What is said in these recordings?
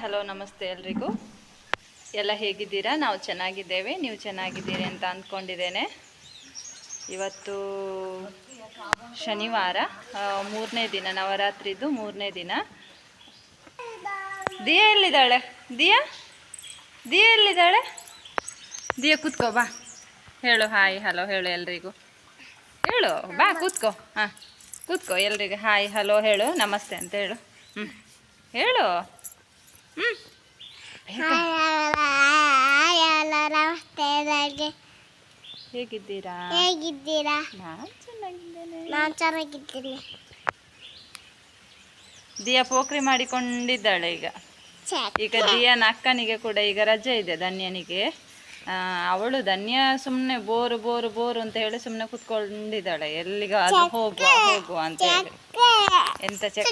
Hello, ನಮಸ್ತೆ ಎಲ್ರಿಗೂ. ಎಲ್ಲ ಹೇಗಿದ್ದೀರಾ? ನಾವು ಚೆನ್ನಾಗಿದ್ದೇವೆ. ನೀವು ಚೆನ್ನಾಗಿದ್ದೀರಿ ಅಂತ ಅಂದ್ಕೊಂಡಿದ್ದೇನೆ. ಇವತ್ತು ಶನಿವಾರ ಮೂರನೇ ದಿನ, ನವರಾತ್ರಿದು ಮೂರನೇ ದಿನ. ದಿಯಾ ಎಲ್ಲಿದ್ದಾಳೆ? ದಿಯಾ? ದಿಯಾ ಎಲ್ಲಿದ್ದಾಳೆ? ದಿಯಾ, ಕೂತ್ಕೋ, ಬಾ. ಹೇಳು, ಹಾಯ್, ಹಲೋ, ಹೇಳು ಎಲ್ರಿಗೂ. ಹೇಳು, ಬಾ, ಕೂತ್ಕೋ. ಹಾಂ, ಕೂತ್ಕೋ ಎಲ್ರಿಗೂ. ಹಾಯ್, ಹಲೋ, ಹೇಳು, ನಮಸ್ತೆ ಅಂತ ಹೇಳು. ಹ್ಞೂ ಹೇಳು. ಹೇಗಿದ್ದೀರಾ? ಹೇಗಿದ್ದೀರಾ? ನಾನು ಚೆನ್ನಾಗಿದ್ದೇನೆ. ನಾನು ಚೆನ್ನಾಗಿದ್ದೀನಿ. ದಿಯಾ ಪೋಖ್ರಿ ಮಾಡಿಕೊಂಡಿದ್ದಾಳೆ ಈಗ. ಈಗ ದಿಯಾನ ಅಕ್ಕನಿಗೆ ಕೂಡ ಈಗ ರಜೆ ಇದೆ ಧನ್ಯನಿಗೆ. ಅವಳು ಧನ್ಯ ಸುಮ್ಮನೆ ಬೋರು ಬೋರು ಬೋರು ಅಂತ ಹೇಳಿ ಸುಮ್ಮನೆ ಕುತ್ಕೊಂಡಿದ್ದಾಳೆ. ಎಲ್ಲಿಗಾದ್ರೂ ಹೋಗುವ ಹೋಗುವ ಅಂತ ಹೇಳಿ. ಎಂತ ಚೆಕ್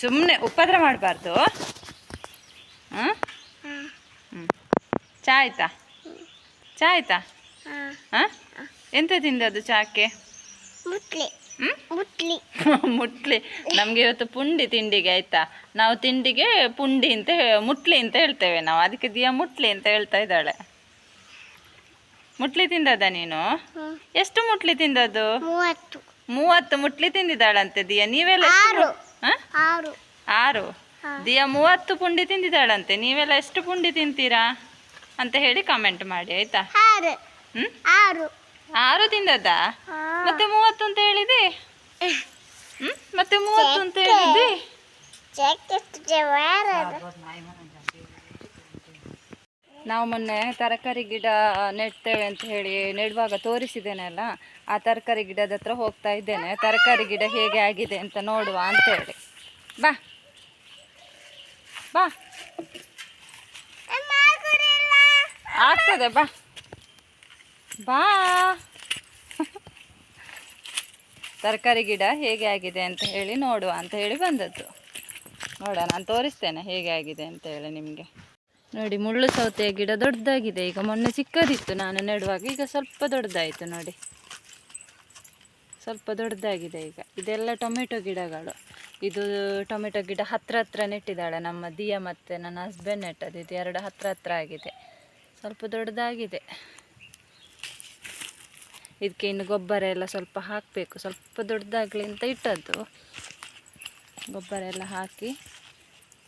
ಸುಮ್ಮನೆ ಉಪದ್ರ ಮಾಡಬಾರ್ದು. ಹಾಂ? ಹ್ಞೂ ಚಾ ಆಯ್ತಾ? ಚಾ ಆಯ್ತಾ? ಹಾಂ? ಎಂತ ತಿಂದದ್ದು ಚಾಕ್ಕೆ? ಮುಟ್ಲಿ. ಮುಟ್ಲಿ. ನಮಗೆ ಇವತ್ತು ಪುಂಡಿ ತಿಂಡಿಗೆ ಆಯ್ತಾ? ನಾವು ತಿಂಡಿಗೆ ಪುಂಡಿ ಅಂತ ಮುಟ್ಲಿ ಅಂತ ಹೇಳ್ತೇವೆ ನಾವು. ಅದಕ್ಕೆ ದಿಯಾ ಮುಟ್ಲಿ ಅಂತ ಹೇಳ್ತಾ ಇದ್ದಾಳೆ. ಮುಟ್ಲಿ ತಿಂದದ ನೀನು? ಎಷ್ಟು ಮುಟ್ಲಿ ತಿಂದದ್ದು? ಮೂವತ್ತು. ಮುಟ್ಲಿ ತಿಂದಿದ್ದಾಳಂತೆ ದಿಯಾ. ನೀವೆಲ್ಲ. ಹಾ? ಆರು. ಆರು? ದಿಯಾ ಮೂವತ್ತು ಪುಂಡಿ ತಿಂದಿದ್ದಾಳಂತೆ. ನೀವೆಲ್ಲ ಎಷ್ಟು ಪುಂಡಿ ತಿಂತೀರಾ? ಅಂತ ಹೇಳಿ ಕಮೆಂಟ್ ಮಾಡಿ ಆಯ್ತಾ? ಆರು. ಹ್ಮ್? ಆರು. ಆರು ತಿಂದದ್ದಾ? ಮತ್ತೆ ಮೂವತ್ತು ಅಂತ ಹೇಳಿದೆ ಹ್ಮ್? ಮತ್ತೆ ಮೂವತ್ತು ಅಂತ ಹೇಳಿದೆ ನಾವು ಮೊನ್ನೆ ತರಕಾರಿ ಗಿಡ ನೆಡ್ತೇವೆ ಅಂತ ಹೇಳಿ ನೆಡುವಾಗ ತೋರಿಸಿದ್ದೇನಲ್ಲ ಆ ತರಕಾರಿ ಗಿಡದ ಹತ್ರ ಹೋಗ್ತಾ ಇದ್ದೇನೆ. ತರಕಾರಿ ಗಿಡ ಹೇಗೆ ಆಗಿದೆ ಅಂತ ನೋಡುವ ಅಂತ ಹೇಳಿ ಬಾ. ಬಾ. ಆಗ್ತದೆ, ಬಾ. ಬಾ. ತರಕಾರಿ ಗಿಡ ಹೇಗೆ ಆಗಿದೆ ಅಂತ ಹೇಳಿ ನೋಡುವ ಅಂತ ಹೇಳಿ ಬಂದದ್ದು. ನೋಡ ನಾನು ತೋರಿಸ್ತೇನೆ ಹೇಗೆ ಆಗಿದೆ ಅಂತ ಹೇಳಿ ನಿಮಗೆ. ನೋಡಿ, ಮುಳ್ಳು ಸೌತೆಯ ಗಿಡ ದೊಡ್ಡದಾಗಿದೆ. ಈಗ ಮೊನ್ನೆ ಚಿಕ್ಕದಿತ್ತು, ನಾನು ನೆಡುವಾಗ. ಈಗ ಸ್ವಲ್ಪ ದೊಡ್ಡದಾಯಿತು ನೋಡಿ. ಸ್ವಲ್ಪ ದೊಡ್ಡದಾಗಿದೆ ಈಗ. ಇದೆಲ್ಲ ಟೊಮೆಟೊ ಗಿಡಗಳು. ಇದು ಟೊಮೆಟೊ ಗಿಡ ಹತ್ರ ಹತ್ರ ನೆಟ್ಟಿದ್ದಾಳೆ ನಮ್ಮ ದಿಯ ಮತ್ತು ನನ್ನ ಹಸ್ಬೆಂಡ್ ನೆಟ್ಟದ್ದು. ಇದು ಎರಡು ಹತ್ರ ಹತ್ರ ಆಗಿದೆ. ಸ್ವಲ್ಪ ದೊಡ್ಡದಾಗಿದೆ. ಇದಕ್ಕೆ ಇನ್ನು ಗೊಬ್ಬರ ಎಲ್ಲ ಸ್ವಲ್ಪ ಹಾಕಬೇಕು. ಸ್ವಲ್ಪ ದೊಡ್ಡದಾಗಲಿ ಅಂತ ಇಟ್ಟದ್ದು. ಗೊಬ್ಬರ ಎಲ್ಲ ಹಾಕಿ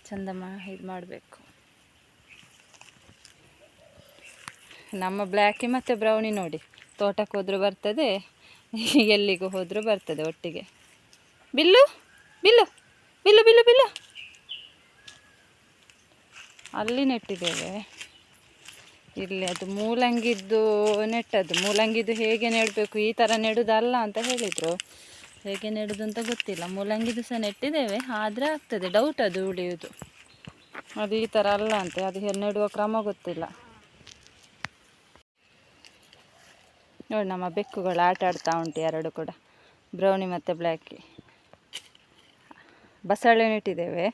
ಚಂದ ಮಾ ಇದು ಮಾಡಬೇಕು. ನಮ್ಮ ಬ್ಲ್ಯಾಕಿ ಮತ್ತು ಬ್ರೌನಿ ನೋಡಿ. ತೋಟಕ್ಕೆ ಹೋದರೂ ಬರ್ತದೆ. ಎಲ್ಲಿಗೂ ಹೋದರೂ ಬರ್ತದೆ ಒಟ್ಟಿಗೆ. ಬಿಲ್ಲು ಬಿಲ್ಲು ಬಿಲ್ಲು ಬಿಲ್ಲು ಬಿಲ್ಲು. ಅಲ್ಲಿ ನೆಟ್ಟಿದ್ದೇವೆ. ಇಲ್ಲಿ ಅದು ಮೂಲಂಗಿದ್ದು ನೆಟ್ಟದ್ದು. ಮೂಲಂಗಿದು ಹೇಗೆ ನೆಡಬೇಕು? ಈ ಥರ ನೆಡುದಲ್ಲ ಅಂತ ಹೇಳಿದರು. ಹೇಗೆ ನೆಡುದು ಅಂತ ಗೊತ್ತಿಲ್ಲ. ಮೂಲಂಗಿದು ಸಹ ನೆಟ್ಟಿದ್ದೇವೆ. ಆದರೆ ಆಗ್ತದೆ. ಡೌಟ್ ಅದು ಉಳಿಯುವುದು ಅದು ಈ ಥರ ಅಲ್ಲ ಅಂತೆ. ಅದು ನೆಡುವ ಕ್ರಮ ಗೊತ್ತಿಲ್ಲ. ನೋಡಿ ನಮ್ಮ ಬೆಕ್ಕುಗಳು ಆಟ ಆಡ್ತಾ ಉಂಟು ಎರಡು ಕೂಡ. ಬ್ರೌನಿ ಮತ್ತು ಬ್ಲ್ಯಾಕಿ ಬಸಳೆ ನೆಟ್ಟಿದ್ದೇವೆ.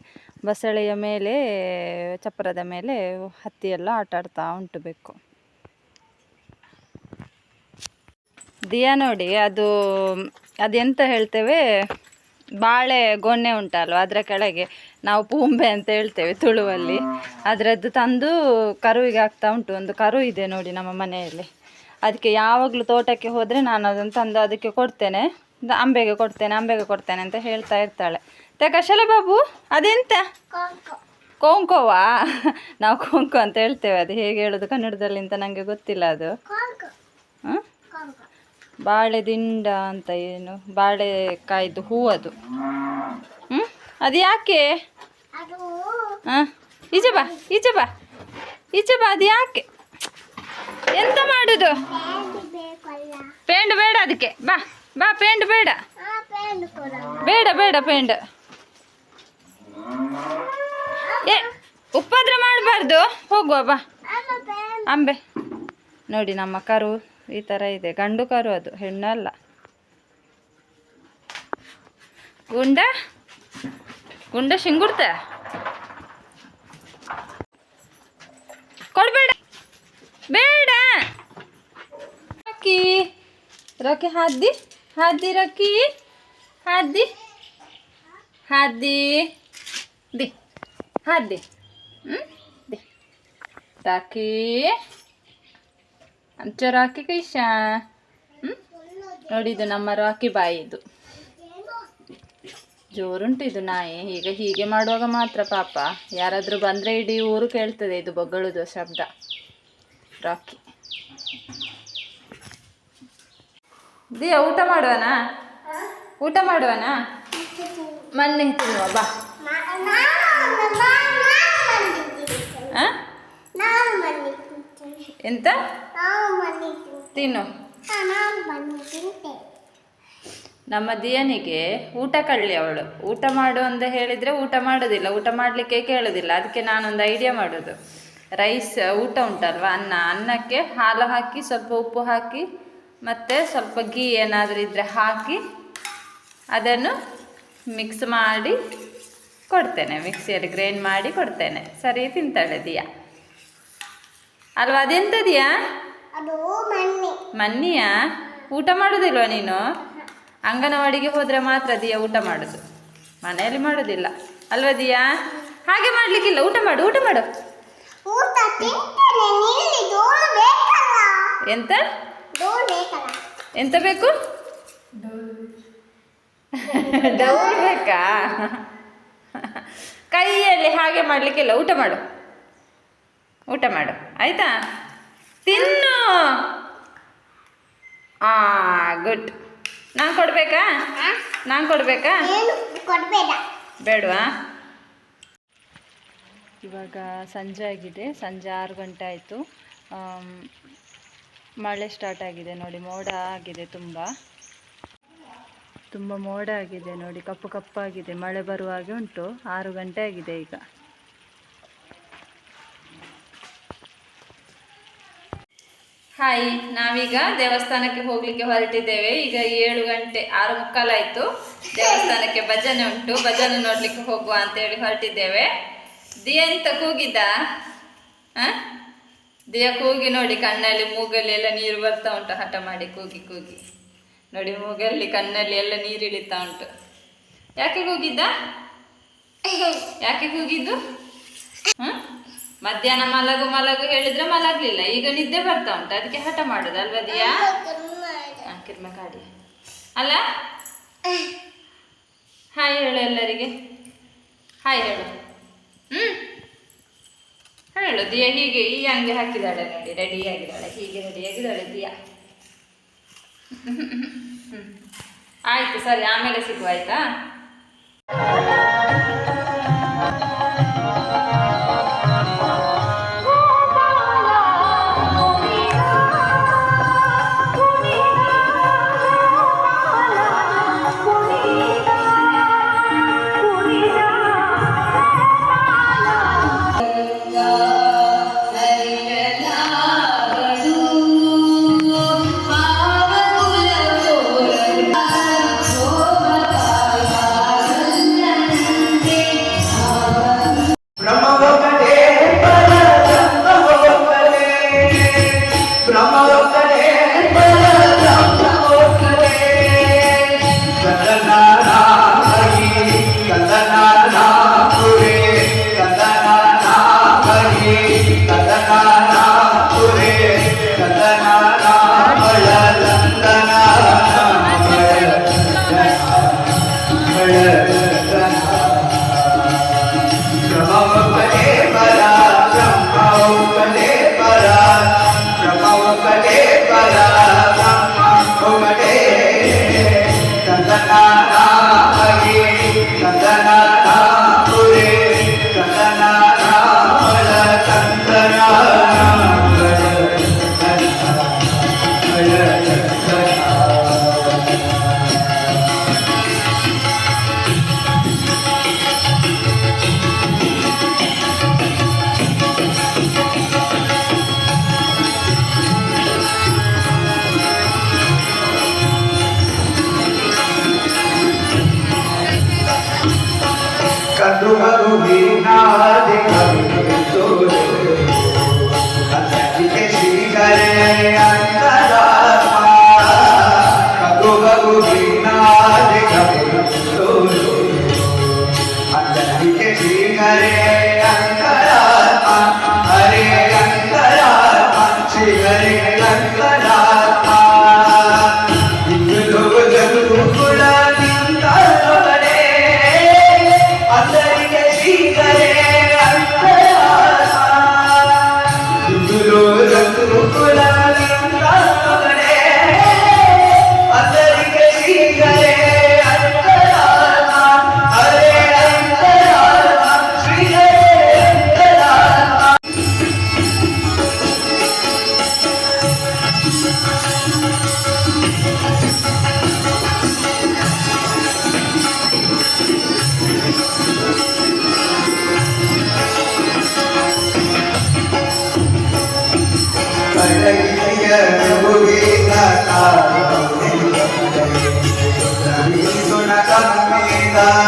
ಬಸಳೆಯ ಮೇಲೆ, ಚಪ್ಪರದ ಮೇಲೆ ಹತ್ತಿಯೆಲ್ಲ ಆಟ ಆಡ್ತಾ ಉಂಟು ಬೆಕ್ಕು. ದಿಯಾ ನೋಡಿ, ಅದು ಅದೆಂತ ಹೇಳ್ತೇವೆ? ಬಾಳೆ ಗೊನ್ನೆ ಉಂಟಲ್ವ, ಅದರ ಕೆಳಗೆ. ನಾವು ಪೂಂಬೆ ಅಂತ ಹೇಳ್ತೇವೆ ತುಳುವಲ್ಲಿ. ಅದರದ್ದು ತಂದು ಕರುವಿಗೆ ಆಗ್ತಾ ಉಂಟು, ಒಂದು ಕರು ಇದೆ ನೋಡಿ ನಮ್ಮ ಮನೆಯಲ್ಲಿ. ಅದಕ್ಕೆ ಯಾವಾಗಲೂ ತೋಟಕ್ಕೆ ಹೋದರೆ ನಾನು ಅದನ್ನು ತಂದು ಅದಕ್ಕೆ ಕೊಡ್ತೇನೆ. ಅಂಬೆಗೆ ಕೊಡ್ತೇನೆ ಅಂಬೆಗೆ ಕೊಡ್ತೇನೆ ಅಂತ ಹೇಳ್ತಾ ಇರ್ತಾಳೆ. ಕಶಲ ಬಾಬು ಅದೆಂತ? ಕೊಂಕೋವಾ ನಾವು ಕೊಂಕೋ ಅಂತ ಹೇಳ್ತೇವೆ. ಅದು ಹೇಗೆ ಹೇಳೋದು ಕನ್ನಡದಲ್ಲಿ ಅಂತ ನನಗೆ ಗೊತ್ತಿಲ್ಲ ಅದು. ಹಾಂ? ಬಾಳೆ ದಿಂಡ ಅಂತ ಏನು? ಬಾಳೆಕಾಯ್ದು ಹೂ ಅದು. ಹ್ಞೂ ಅದು ಯಾಕೆ? ಹಾಂ? ಈಚೆ ಬಾ ಈಚೆ ಬಾ. ಈಚೆ ಬಾ ಅದು ಯಾಕೆ? ಎಂತ ಮಾಡುದು? ಪೇಂಡ್ ಬೇಡ ಅದಕ್ಕೆ. ಬಾ ಬಾ, ಪೇಂಡ್ ಬೇಡ. ಬೇಡ ಬೇಡ ಪೇಂಡ್. ಏ ಉಪದ್ರ ಮಾಡಬಾರ್ದು. ಹೋಗುವ, ಬಾ. ಅಂಬೆ. ನೋಡಿ ನಮ್ಮ ಕರು ಈ ಥರ ಇದೆ. ಗಂಡು ಕರು ಅದು ಹೆಣ್ಣು ಅಲ್ಲ ಗುಂಡ? ಗುಂಡ ಶಿಂಗುಡ್ತ? ಕೊಡ್ಬೇಡ. ಬೇಡ. ರಕ್ಕಿ. ರಕ್ಕಿ ಹಾದಿ ಹಾದ್ದಿ ರಕ್ಕಿ. ಹಾದ್ದಿ ಹಾದಿ ದಿ ಹಾದಿ ಹ್ಞೂ ದಿ. ರಾಕಿ ಕೈಶಾ ನೋಡಿದು ನೋಡಿ ಇದು ನಮ್ಮ ರಾಕಿ ಬಾಯಿ ಇದು. ಜೋರುಂಟು ಇದು ನಾಯಿ. ಈಗ ಹೀಗೆ ಮಾಡುವಾಗ ಮಾತ್ರ ಪಾಪ. ಯಾರಾದರೂ ಬಂದರೆ ಇಡೀ ಊರು ಕೇಳ್ತದೆ ಇದು ಬೊಗಳುದು ಶಬ್ದ. ರಾಕಿ. ದಿಯ, ಊಟ ಮಾಡುವನಾ? ಊಟ ಮಾಡುವನಾ? ಮೊನ್ನೆ ತಿನ್ನುವ, ಬಾ. ಎಂತ? ತಿನ್ನು. ನಮ್ಮ ದಿಯನಿಗೆ ಊಟ ಕಳ್ಳಿ ಅವಳು. ಊಟ ಮಾಡು ಅಂತ ಹೇಳಿದರೆ ಊಟ ಮಾಡೋದಿಲ್ಲ. ಊಟ ಮಾಡಲಿಕ್ಕೆ ಕೇಳೋದಿಲ್ಲ. ಅದಕ್ಕೆ ನಾನೊಂದು ಐಡಿಯಾ ಮಾಡೋದು. ರೈಸ್ ಊಟ ಉಂಟಲ್ವ? ಅನ್ನ ಅನ್ನಕ್ಕೆ ಹಾಲು ಹಾಕಿ ಸ್ವಲ್ಪ ಉಪ್ಪು ಹಾಕಿ ಮತ್ತು ಸ್ವಲ್ಪ ಗೀ ಏನಾದರೂ ಇದ್ದರೆ ಹಾಕಿ ಅದನ್ನು ಮಿಕ್ಸ್ ಮಾಡಿ ಕೊಡ್ತೇನೆ. ಮಿಕ್ಸಿಯಲ್ಲಿ ಗ್ರೈಂಡ್ ಮಾಡಿ ಕೊಡ್ತೇನೆ. ಸರಿ ತಿಂತಾಳೆ ದಿಯಾ ಅಲ್ವಾ ಅದೆಂತದಿಯಾ? ಮನ್ನಿಯಾ ಊಟ ಮಾಡೋದಿಲ್ವ ನೀನು? ಅಂಗನವಾಡಿಗೆ ಹೋದರೆ ಮಾತ್ರ ದಿಯಾ ಊಟ ಮಾಡೋದು? ಮನೆಯಲ್ಲಿ ಮಾಡೋದಿಲ್ಲ. ಅಲ್ವಾ ದಿಯಾ? ಹಾಗೆ ಮಾಡಲಿಕ್ಕಿಲ್ಲ. ಊಟ ಮಾಡು ಊಟ ಮಾಡು. ಊಟ ತಿಂತೇನೆ ನಿಲ್ಲಿ ಡೋಲು ಬೇಕಲ್ಲ? ಎಂತ? ಡೋಲು ಬೇಕಲ್ಲ? ಎಂತ ಬೇಕು? ಡೌಲ್ ಬೇಕಾ? ಕೈಯಲ್ಲಿ ಹಾಗೆ ಮಾಡಲಿಕ್ಕಿಲ್ಲ ಊಟ ಮಾಡು. ಊಟ ಮಾಡು. ಆಯ್ತಾ? ತಿನ್ನು. ಆ ಗುಡ್. ನಾನು ಕೊಡಬೇಕಾ? ನಾನು ಕೊಡಬೇಕಾ? ಬೇಡವಾ? ಇವಾಗ ಸಂಜೆ ಆಗಿದೆ. ಸಂಜೆ ಆರು ಗಂಟೆ ಆಯಿತು. ಮಳೆ ಸ್ಟಾರ್ಟ್ ಆಗಿದೆ ನೋಡಿ, ಮೋಡ ಆಗಿದೆ ತುಂಬ. ತುಂಬ ಮೋಡ ಆಗಿದೆ ನೋಡಿ, ಕಪ್ಪು ಕಪ್ಪಾಗಿದೆ. ಮಳೆ ಬರುವ ಹಾಗೆ ಉಂಟು. ಆರು ಗಂಟೆ ಆಗಿದೆ ಈಗ. ಹಾಯ್ ನಾವೀಗ ದೇವಸ್ಥಾನಕ್ಕೆ ಹೋಗ್ಲಿಕ್ಕೆ ಹೊರಟಿದ್ದೇವೆ. ಈಗ ಏಳು ಗಂಟೆ, ಆರು ಮುಕ್ಕಾಲಾಯ್ತು ದೇವಸ್ಥಾನಕ್ಕೆ ಭಜನೆ ಉಂಟು. ಭಜನೆ ನೋಡ್ಲಿಕ್ಕೆ ಹೋಗುವ ಅಂತ ಹೇಳಿ ಹೊರಟಿದ್ದೇವೆ. ದಿಯ ಎಂತ ಕೂಗಿದ್ದ? ದಿಯ ಕೂಗಿ ನೋಡಿ ಕಣ್ಣಲ್ಲಿ ಮೂಗಲ್ಲಿ ಎಲ್ಲ ನೀರು ಬರ್ತಾ ಉಂಟು. ಹಠ ಮಾಡಿ ಕೂಗಿ ಕೂಗಿ. ನೋಡಿ ಮೂಗಲ್ಲಿ ಕಣ್ಣಲ್ಲಿ ಎಲ್ಲ ನೀರು ಇಳಿತಾ ಉಂಟು. ಯಾಕೆ ಕೂಗಿದ್ದ? ಯಾಕೆ ಕೂಗಿದ್ದು? ಹ್ಞೂ ಮಧ್ಯಾಹ್ನ ಮಲಗು ಮಲಗು ಹೇಳಿದ್ರೆ ಮಲಗ್ಲಿಲ್ಲ. ಈಗ ನಿದ್ದೆ ಬರ್ತಾ ಉಂಟು. ಅದಕ್ಕೆ ಹಠ ಮಾಡುದು ಅಲ್ವಾ ದಿಯಾ? ಕಿರ್ಮ ಕಾಡಿ. ಅಲ್ಲ? ಹಾಯ್ ಹೇಳು ಎಲ್ಲರಿಗೆ. ಹಾಯ್ ಹೇಳು. ಹ್ಮ್ ಹೇಳು ದಿಯಾ ಹೀಗೆ ಈ ಅಂಗಿ ಹಾಕಿದಾಳೆ ನೋಡಿ ರೆಡಿ ಆಗಿದ್ದಾಳೆ ಹೀಗೆ ರೆಡಿ ಆಗಿದ್ದಾಳೆ ದಿಯಾ ಹ್ಮ್. ಆಯ್ತು ಸರಿ ಆಮೇಲೆ ಸಿಗುವ ಆಯ್ತಾ Obrigado.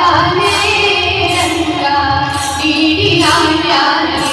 प्यारे रंगा तेरी नाम प्यारे